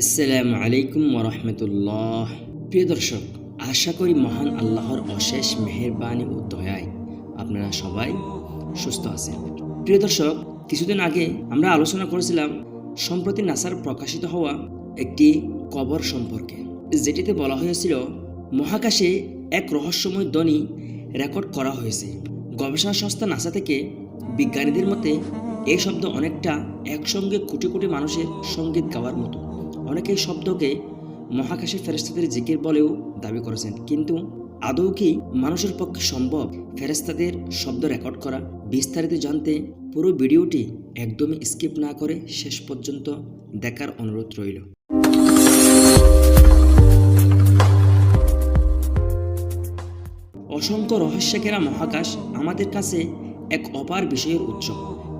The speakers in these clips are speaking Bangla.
আসসালামু আলাইকুম ওরহমতুল্লাহ প্রিয় দর্শক, আশা করি মহান আল্লাহর অশেষ মেহেরবানি ও দয়ায় আপনারা সবাই সুস্থ আছেন। প্রিয় দর্শক, কিছুদিন আগে আমরা আলোচনা করেছিলাম সম্প্রতি নাসার প্রকাশিত হওয়া একটি কবর সম্পর্কে, যেটিতে বলা হয়েছিল, মহাকাশে এক রহস্যময় ধ্বনি রেকর্ড করা হয়েছে। গবেষণা সংস্থা নাসা থেকে বিজ্ঞানীদের মতে এই শব্দ অনেকটা একসঙ্গে কোটি কোটি মানুষের সংগীত গাওয়ার মতো। অনেকে এই শব্দকে মহাকাশের ফেরেস্তাদের জিকির বলেও দাবি করেছেন। কিন্তু আদৌ কি মানুষের পক্ষে সম্ভব ফেরেস্তাদের শব্দ রেকর্ড করা? বিস্তারিত জানতে পুরো ভিডিওটি একদমই স্কিপ না করে শেষ পর্যন্ত দেখার অনুরোধ রইল। অসংখ্য রহস্যকেরা মহাকাশ আমাদের কাছে এক অপার বিষয়ের উৎস।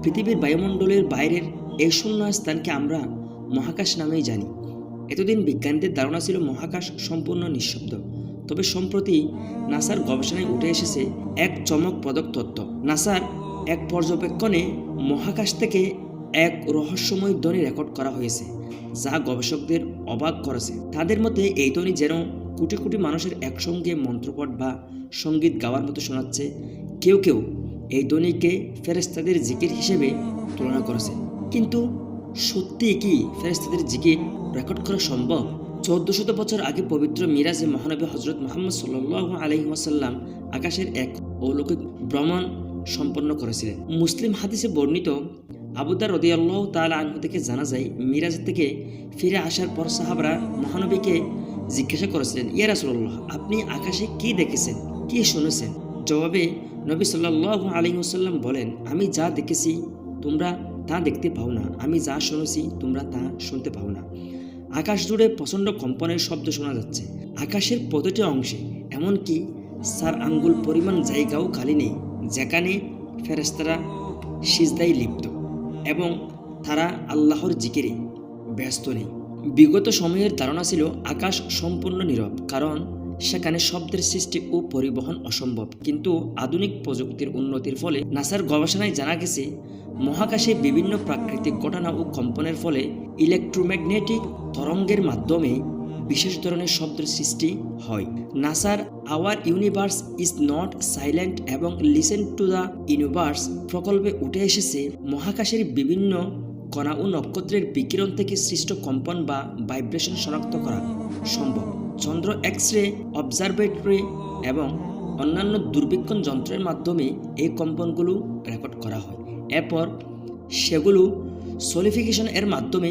পৃথিবীর বায়ুমণ্ডলের বাইরের এই শূন্য স্থানকে আমরা মহাকাশ নামেই জানি। এতদিন বিজ্ঞানীদের ধারণা ছিল মহাকাশ সম্পূর্ণ নিঃশব্দ। তবে সম্প্রতি নাসার গবেষণায় উঠে এসেছে এক চমকপ্রদক তত্ত্ব। নাসার এক পর্যবেক্ষণে মহাকাশ থেকে এক রহস্যময় ধ্বনি রেকর্ড করা হয়েছে, যা গবেষকদের অবাক করেছে। তাদের মতে, এই ধ্বনি যেন কোটি কোটি মানুষের একসঙ্গে মন্ত্রপট বা সংগীত গাওয়ার মতো শোনাচ্ছে। কেউ কেউ এই ধ্বনিকে ফেরেস্তাদের জিকির হিসেবে তুলনা করেছে কিন্তু সত্যি কি ফেরেস্তাদের জিকির রেকর্ড করা সম্ভব? চোদ্দশত বছর আগে পবিত্র মিরাজে মহানবী হজরত মোহাম্মদ সাল্লাহ আলহি ওয়াসাল্লাম আকাশের এক অলৌকিক ভ্রমণ সম্পন্ন করেছিলেন। মুসলিম হাদিসে বর্ণিত আবুদার রদিয়াল্লাহ তালা আনহু থেকে জানা যায়, মিরাজ থেকে ফিরে আসার পর সাহাবরা মহানবীকে জিজ্ঞাসা করেছিলেন, ইয়া রাসুল্লাহ আপনি আকাশে কি দেখেছেন? কি শুনেছেন? জবাবে নবী সাল্লাহ আলী ওসাল্লাম বলেন, আমি যা দেখেছি, তোমরা তা দেখতে পাও না। আমি যা শুনেছি, তোমরা তা শুনতে পাও না। আকাশ জুড়ে প্রচণ্ড কম্পনের শব্দ শোনা যাচ্ছে। আকাশের প্রতিটি অংশে, এমনকি সার আঙ্গুল পরিমাণ জায়গাও খালি নেই, যেখানে ফেরেস্তারা সিজদাই লিপ্ত এবং তারা আল্লাহর জিকিরে ব্যস্ত নেই। বিগত সময়ের ধারণা ছিল, আকাশ সম্পূর্ণ নীরব, কারণ সেখানে শব্দের সৃষ্টি ও পরিবহন অসম্ভব। কিন্তু আধুনিক প্রযুক্তির উন্নতির ফলে নাসার গবেষণায় জানা গেছে, মহাকাশে বিভিন্ন প্রাকৃতিক ঘটনা ও কম্পনের ফলে ইলেকট্রোম্যাগনেটিক তরঙ্গের মাধ্যমে বিশেষ ধরনের শব্দের সৃষ্টি হয়। নাসার our universe is not silent এবং লিসেন টু দ্য ইউনিভার্স প্রকল্পে উঠে এসেছে মহাকাশের বিভিন্ন কণা ও নক্ষত্রের বিকিরণ থেকে সৃষ্ট কম্পন বা ভাইব্রেশন শনাক্ত করা সম্ভব। চন্দ্র এক্স রে অবজারভেটরি এবং অন্যান্য দূরবীক্ষণ যন্ত্রের মাধ্যমে এই কম্পনগুলো রেকর্ড করা হয়। এরপর সেগুলো সলিফিকেশন এর মাধ্যমে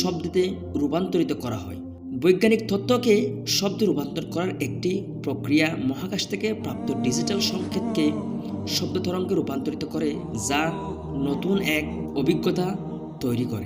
শব্দতে রূপান্তরিত করা হয়। বৈজ্ঞানিক তথ্যকে শব্দে রূপান্তর করার একটি প্রক্রিয়া মহাকাশ থেকে প্রাপ্ত ডিজিটাল সংকেতকে শব্দ তরঙ্গে রূপান্তরিত করে, যা নতুন এক অভিজ্ঞতা তৈরি করে।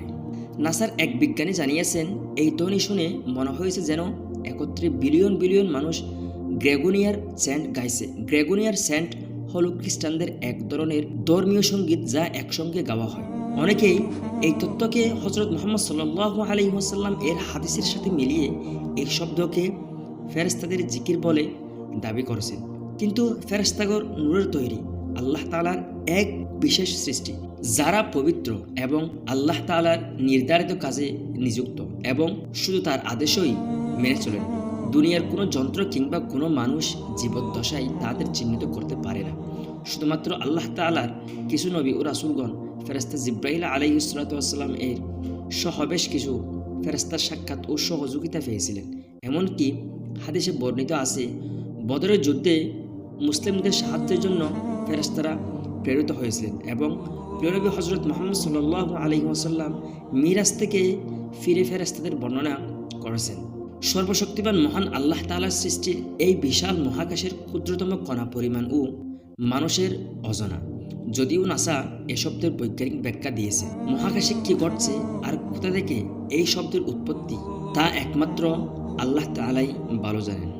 নাসার এক বিজ্ঞানী জানিয়েছেন, এই ধ্বনি শুনে মনে হয়েছে যেন একত্রে বিলিয়ন বিলিয়ন মানুষ গ্রেগোনিয়ার স্যান্ট গাইছে। গ্রেগোনিয়ার স্যান্ট হল খ্রিস্টানদের এক ধরনের ধর্মীয় সংগীত যা একসঙ্গে গাওয়া হয়। অনেকেই এই তত্ত্বকে হজরত মোহাম্মদ সাল্লাহ আলি ওসাল্লাম এর হাদিসের সাথে মিলিয়ে এই শব্দকে ফেরেস্তাদের জিকির বলে দাবি করেছেন। কিন্তু ফেরেস্তাগর নূরের তৈরি। আল্লাহ তালার এক বিশেষ সৃষ্টি, যারা পবিত্র এবং আল্লাহ তালার নির্ধারিত কাজে নিযুক্ত এবং শুধু তার আদেশই মেনে চলেন। দুনিয়ার কোনো যন্ত্র কিংবা কোনো মানুষ জীবদ্দশায় তাদের চিহ্নিত করতে পারে না। শুধুমাত্র আল্লাহ তালার কিছু নবী ও রাসুলগণ ফেরেস্তা জিব্রাহিল আলাই ইসলাতাম এর সহবেশ কিছু ফেরেস্তার সাক্ষাৎ ও সহযোগিতা পেয়েছিলেন। এমনকি হাদিসে বর্ণিত আছে, বদরের যুদ্ধে মুসলিমদের সাহায্যের জন্য ফেরেস্তারা প্রেরিত হয়েছিলেন এবং প্রিয়নবী হজরত মোহাম্মদ সাল্লাহ আলী ওসাল্লাম মিরাজ থেকে ফিরে ফেরেস্তাদের বর্ণনা করেছেন। সর্বশক্তিমান মহান আল্লাহ তালার সৃষ্টির এই বিশাল মহাকাশের ক্ষুদ্রতম কণা পরিমাণ ও মানুষের অজানা। যদিও নাসা এ শব্দের বৈজ্ঞানিক ব্যাখ্যা দিয়েছে, মহাকাশে কি ঘটছে আর কোথা থেকে এই শব্দের উৎপত্তি, তা একমাত্র আল্লাহ তালাই ভালো জানেন।